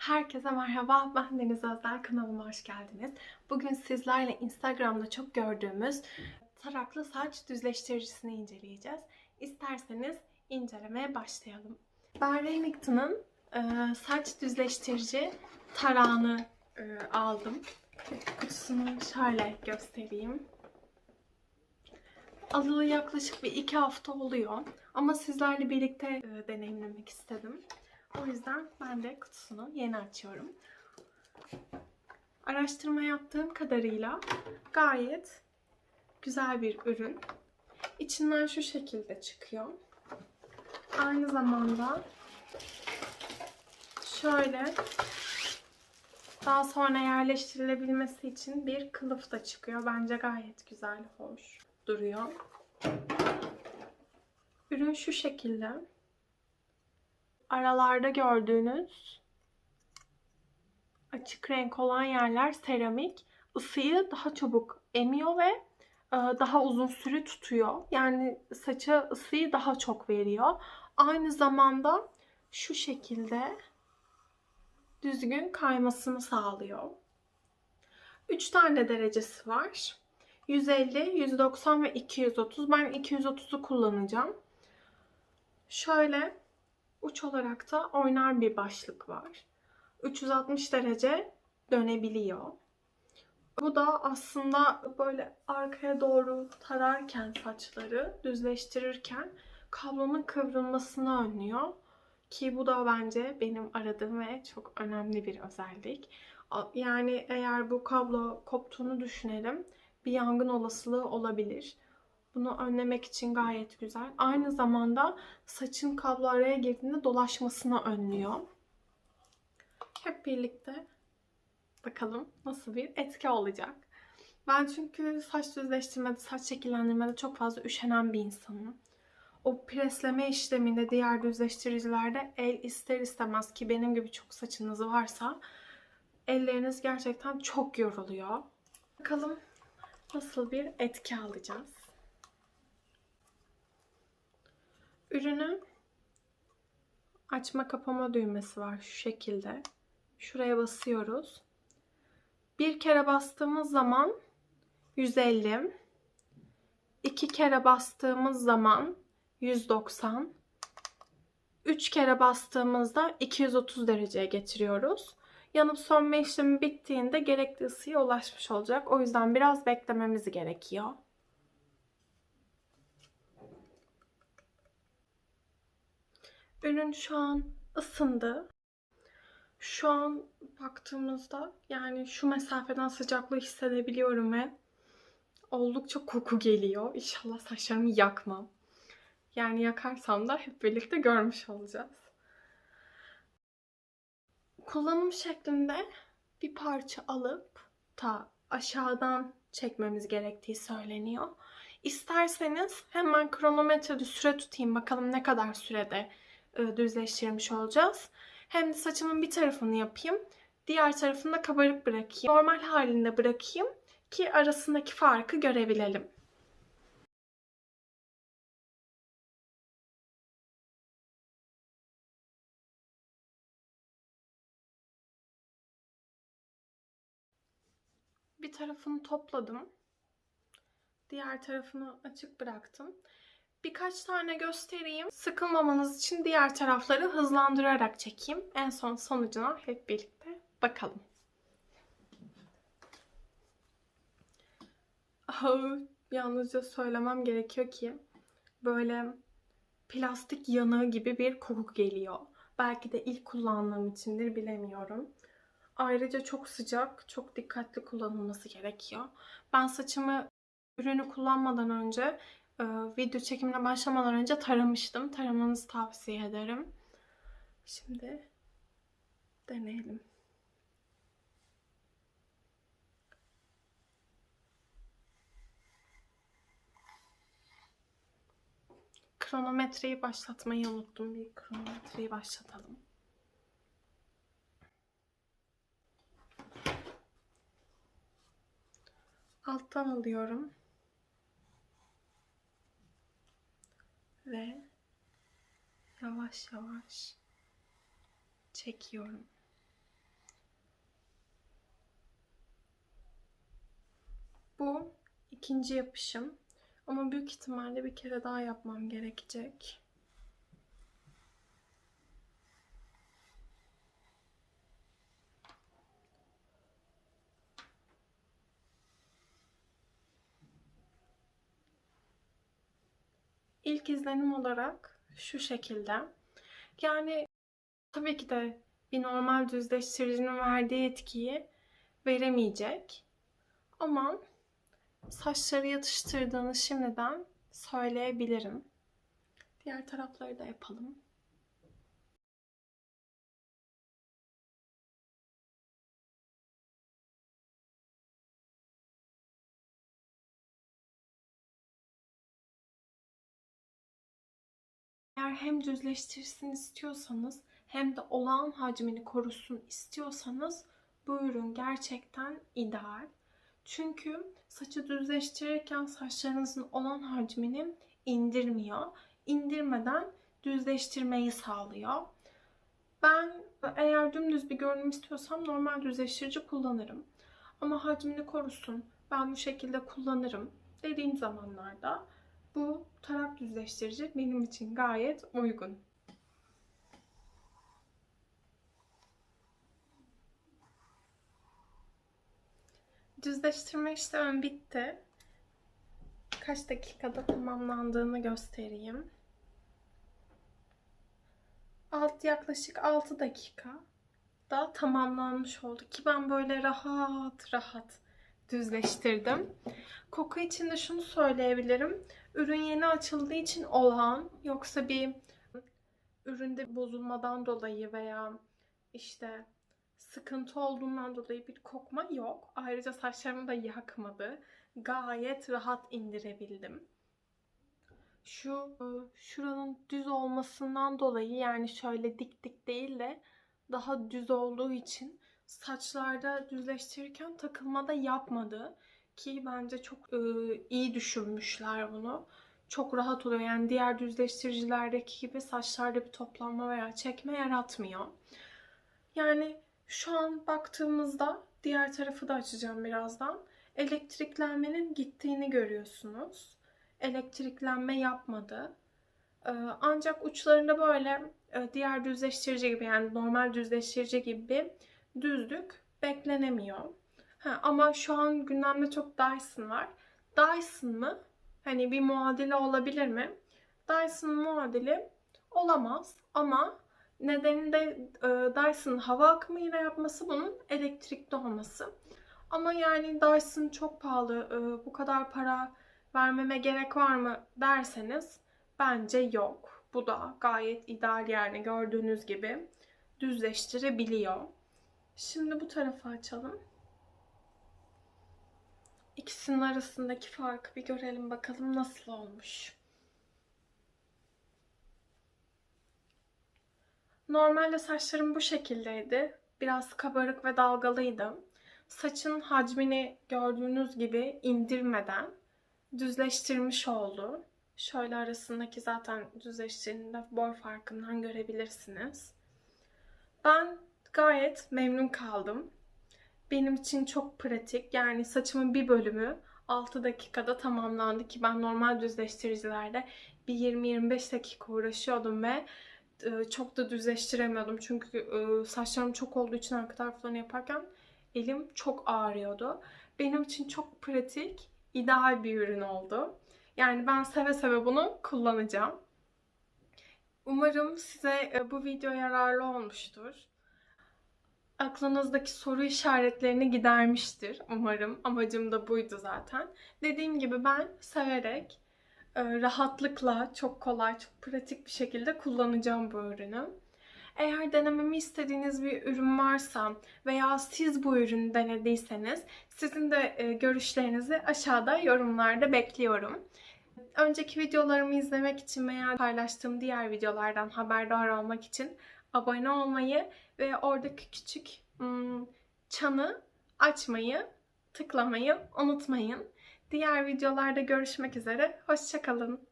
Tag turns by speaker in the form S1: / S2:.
S1: Herkese merhaba, ben Deniz Özel, kanalıma hoş geldiniz. Bugün sizlerle Instagram'da çok gördüğümüz taraklı saç düzleştiricisini inceleyeceğiz. İsterseniz incelemeye başlayalım. Ben Remington'ın e, saç düzleştirici tarağını e, aldım. Kutusunu şöyle göstereyim. Alalı yaklaşık bir iki hafta oluyor. Ama sizlerle birlikte e, deneyimlemek istedim. O yüzden ben de kutusunu yeni açıyorum. Araştırma yaptığım kadarıyla gayet güzel bir ürün. İçinden şu şekilde çıkıyor. Aynı zamanda şöyle daha sonra yerleştirilebilmesi için bir kılıf da çıkıyor. Bence gayet güzel, hoş duruyor. Ürün şu şekilde aralarda gördüğünüz açık renk olan yerler seramik. Isıyı daha çabuk emiyor ve e, daha uzun süre tutuyor. Yani saça ısıyı daha çok veriyor. Aynı zamanda şu şekilde düzgün kaymasını sağlıyor. 3 tane derecesi var. 150, 190 ve 230. Ben 230'u kullanacağım. Şöyle uç olarak da oynar bir başlık var. 360 derece dönebiliyor. Bu da aslında böyle arkaya doğru tararken saçları düzleştirirken kablonun kıvrılmasını önlüyor. Ki bu da bence benim aradığım ve çok önemli bir özellik. Yani eğer bu kablo koptuğunu düşünelim bir yangın olasılığı olabilir. Bunu önlemek için gayet güzel. Aynı zamanda saçın kablo araya girdiğinde dolaşmasını önlüyor. Hep birlikte bakalım nasıl bir etki olacak. Ben çünkü saç düzleştirmede, saç şekillendirmede çok fazla üşenen bir insanım. O presleme işleminde diğer düzleştiricilerde el ister istemez ki benim gibi çok saçınız varsa elleriniz gerçekten çok yoruluyor. Bakalım nasıl bir etki alacağız. Ürünün açma kapama düğmesi var şu şekilde. Şuraya basıyoruz. Bir kere bastığımız zaman 150, iki kere bastığımız zaman 190, üç kere bastığımızda 230 dereceye getiriyoruz. Yanıp sönme işlemi bittiğinde gerekli ısıya ulaşmış olacak. O yüzden biraz beklememiz gerekiyor. Ürün şu an ısındı. Şu an baktığımızda yani şu mesafeden sıcaklığı hissedebiliyorum ve oldukça koku geliyor. İnşallah saçlarımı yakmam. Yani yakarsam da hep birlikte görmüş olacağız. Kullanım şeklinde bir parça alıp ta aşağıdan çekmemiz gerektiği söyleniyor. İsterseniz hemen kronometrede süre tutayım bakalım ne kadar sürede düzleştirmiş olacağız. Hem de saçımın bir tarafını yapayım. Diğer tarafını da kabarık bırakayım. Normal halinde bırakayım ki arasındaki farkı görebilelim. Bir tarafını topladım. Diğer tarafını açık bıraktım. Birkaç tane göstereyim. Sıkılmamanız için diğer tarafları hızlandırarak çekeyim. En son sonucuna hep birlikte bakalım. Yalnızca söylemem gerekiyor ki böyle plastik yanığı gibi bir koku geliyor. Belki de ilk kullandığım içindir bilemiyorum. Ayrıca çok sıcak, çok dikkatli kullanılması gerekiyor. Ben saçımı ürünü kullanmadan önce e, video çekimine başlamadan önce taramıştım. Taramanızı tavsiye ederim. Şimdi deneyelim. Kronometreyi başlatmayı unuttum. Bir kronometreyi başlatalım. Alttan alıyorum. ve yavaş yavaş çekiyorum. Bu ikinci yapışım ama büyük ihtimalle bir kere daha yapmam gerekecek. İlk izlenim olarak şu şekilde. Yani tabii ki de bir normal düzleştiricinin verdiği etkiyi veremeyecek. Ama saçları yatıştırdığını şimdiden söyleyebilirim. Diğer tarafları da yapalım. Eğer hem düzleştirsin istiyorsanız hem de olağan hacmini korusun istiyorsanız bu ürün gerçekten ideal. Çünkü saçı düzleştirirken saçlarınızın olan hacmini indirmiyor. İndirmeden düzleştirmeyi sağlıyor. Ben eğer dümdüz bir görünüm istiyorsam normal düzleştirici kullanırım. Ama hacmini korusun, ben bu şekilde kullanırım dediğim zamanlarda bu tarak düzleştirici benim için gayet uygun. Düzleştirme işlemim bitti. Kaç dakikada tamamlandığını göstereyim. Alt yaklaşık 6 dakika da tamamlanmış oldu ki ben böyle rahat rahat düzleştirdim. Koku için de şunu söyleyebilirim. Ürün yeni açıldığı için olağan yoksa bir üründe bozulmadan dolayı veya işte sıkıntı olduğundan dolayı bir kokma yok. Ayrıca saçlarımı da yakmadı. Gayet rahat indirebildim. Şu e, şuranın düz olmasından dolayı yani şöyle dik dik değil de daha düz olduğu için saçlarda düzleştirirken takılma da yapmadı. Ki bence çok e, iyi düşünmüşler bunu. Çok rahat oluyor. Yani diğer düzleştiricilerdeki gibi saçlarda bir toplanma veya çekme yaratmıyor. Yani şu an baktığımızda diğer tarafı da açacağım birazdan. Elektriklenmenin gittiğini görüyorsunuz. Elektriklenme yapmadı. Ee, ancak uçlarında böyle e, diğer düzleştirici gibi yani normal düzleştirici gibi düzlük beklenemiyor. Ha, ama şu an gündemde çok Dyson var. Dyson mı? Hani bir muadili olabilir mi? Dyson muadili olamaz ama nedeni de e, Dyson hava akımıyla yapması bunun elektrikli olması. Ama yani Dyson çok pahalı, e, bu kadar para vermeme gerek var mı derseniz bence yok. Bu da gayet ideal yani gördüğünüz gibi düzleştirebiliyor. Şimdi bu tarafı açalım. İkisinin arasındaki farkı bir görelim bakalım nasıl olmuş. Normalde saçlarım bu şekildeydi. Biraz kabarık ve dalgalıydı. Saçın hacmini gördüğünüz gibi indirmeden düzleştirmiş oldu. Şöyle arasındaki zaten düzleştiğinde boy farkından görebilirsiniz. Ben gayet memnun kaldım. Benim için çok pratik. Yani saçımın bir bölümü 6 dakikada tamamlandı ki ben normal düzleştiricilerde bir 20-25 dakika uğraşıyordum ve e, çok da düzleştiremiyordum. Çünkü e, saçlarım çok olduğu için arka taraflarını yaparken elim çok ağrıyordu. Benim için çok pratik, ideal bir ürün oldu. Yani ben seve seve bunu kullanacağım. Umarım size e, bu video yararlı olmuştur aklınızdaki soru işaretlerini gidermiştir umarım. Amacım da buydu zaten. Dediğim gibi ben severek, e, rahatlıkla, çok kolay, çok pratik bir şekilde kullanacağım bu ürünü. Eğer denememi istediğiniz bir ürün varsa veya siz bu ürünü denediyseniz sizin de e, görüşlerinizi aşağıda yorumlarda bekliyorum. Önceki videolarımı izlemek için veya paylaştığım diğer videolardan haberdar olmak için abone olmayı ve oradaki küçük hmm, çanı açmayı, tıklamayı unutmayın. Diğer videolarda görüşmek üzere. Hoşçakalın.